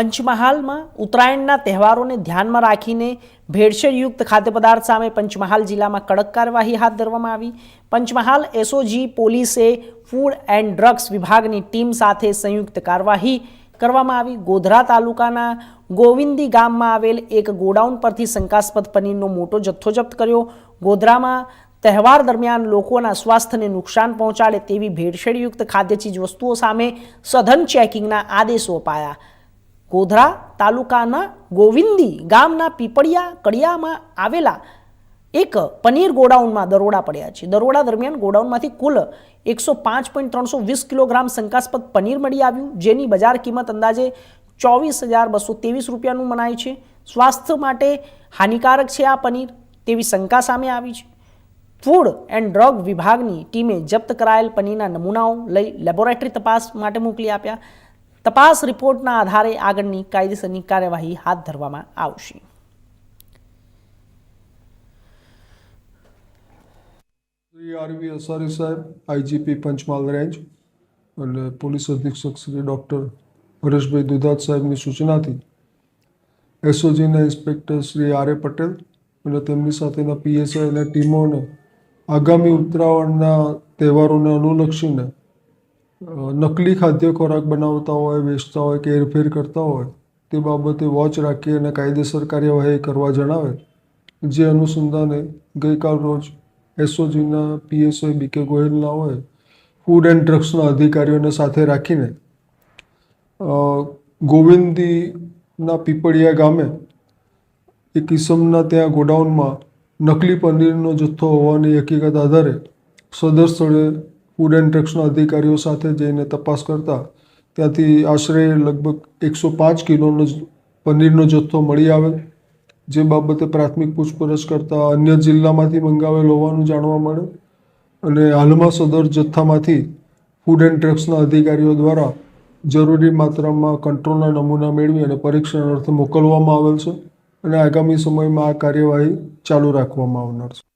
પંચમહાલમાં ઉત્તરાયણના તહેવારોને ધ્યાનમાં રાખીને ભેળસેળયુક્ત ખાદ્ય પદાર્થ સામે પંચમહાલ જિલ્લામાં કડક કાર્યવાહી હાથ ધરવામાં આવી. પંચમહાલ એસઓજી પોલીસે ફૂડ એન્ડ ડ્રગ્સ વિભાગની ટીમ સાથે સંયુક્ત કાર્યવાહી કરવામાં આવી. ગોધરા તાલુકાના ગોવિંદી ગામમાં આવેલ એક ગોડાઉન પરથી શંકાસ્પદ પનીરનો મોટો જથ્થો જપ્ત કર્યો. ગોધરામાં તહેવાર દરમિયાન લોકોના સ્વાસ્થ્યને નુકસાન પહોંચાડે તેવી ભેળસેળયુક્ત ખાદ્ય ચીજ વસ્તુઓ સામે સઘન ચેકિંગના આદેશો અપાયા. ગોધરા તાલુકાના ગોવિંદી ગામના પીપળિયા કડિયામાં આવેલા એક પનીર ગોડાઉનમાં દરોડા પડ્યા છે. દરોડા દરમિયાન ગોડાઉનમાંથી કુલ એકસો પાંચ પોઈન્ટ ત્રણસો વીસ કિલોગ્રામ શંકાસ્પદ પનીર મળી આવ્યું, જેની બજાર કિંમત અંદાજે ચોવીસ હજાર બસો ત્રેવીસ રૂપિયાનું મનાય છે. સ્વાસ્થ્ય માટે હાનિકારક છે આ પનીર તેવી શંકા સામે આવી છે. ફૂડ એન્ડ ડ્રગ વિભાગની ટીમે જપ્ત કરાયેલ પનીરના નમૂનાઓ લઈ લેબોરેટરી તપાસ માટે મોકલી આપ્યા. તપાસ રિપોર્ટના આધારે આગળની કાયદેસરની કાર્યવાહી હાથ ધરવામાં આવશે. શ્રી આરવી અસારી સાહેબ, આઈજીપી પંચમહાલ રેન્જ અને પોલીસ અધિક્ષક શ્રી ડૉક્ટર હરેશભાઈ દુધાત સાહેબની સૂચનાથી એસઓજીના inspector Shri R A Patel અને તેમની સાથેના પીએસઆઈ અને ટીમોને આગામી ઉત્તરાયણના તહેવારોને અનુલક્ષીને નકલી ખાદ્ય ખોરાક બનાવતા હોય, વેચતા હોય કે હેરફેર કરતા હોય, તે બાબતે વોચ રાખી અને કાયદેસર કાર્યવાહી કરવા જણાવે. જે અનુસંધાને ગઈકાલ રોજ એસઓજીના પીએસઆઈ બીકે ગોહિલના હોય ફૂડ એન્ડ ડ્રગ્સના અધિકારીઓને સાથે રાખીને ગોવિંદીના પીપળિયા ગામે એક ઈસમના ત્યાં ગોડાઉનમાં નકલી પનીરનો જથ્થો હોવાની હકીકત આધારે સદર સ્થળે ફૂડ એન્ડ ડ્રગ્સના અધિકારીઓ સાથે જઈને તપાસ કરતા ત્યાંથી આશરે લગભગ એકસો પાંચ કિલોનો પનીરનો જથ્થો મળી આવે, જે બાબતે પ્રાથમિક પૂછપરછ કરતા અન્ય જિલ્લામાંથી મંગાવેલ હોવાનું જાણવા મળે અને હાલમાં સદર જથ્થામાંથી ફૂડ એન્ડ ડ્રગ્સના અધિકારીઓ દ્વારા જરૂરી માત્રામાં કંટ્રોલના નમૂના મેળવી અને પરીક્ષણ અર્થે મોકલવામાં આવેલ છે અને આગામી સમયમાં આ કાર્યવાહી ચાલુ રાખવામાં આવનાર છે.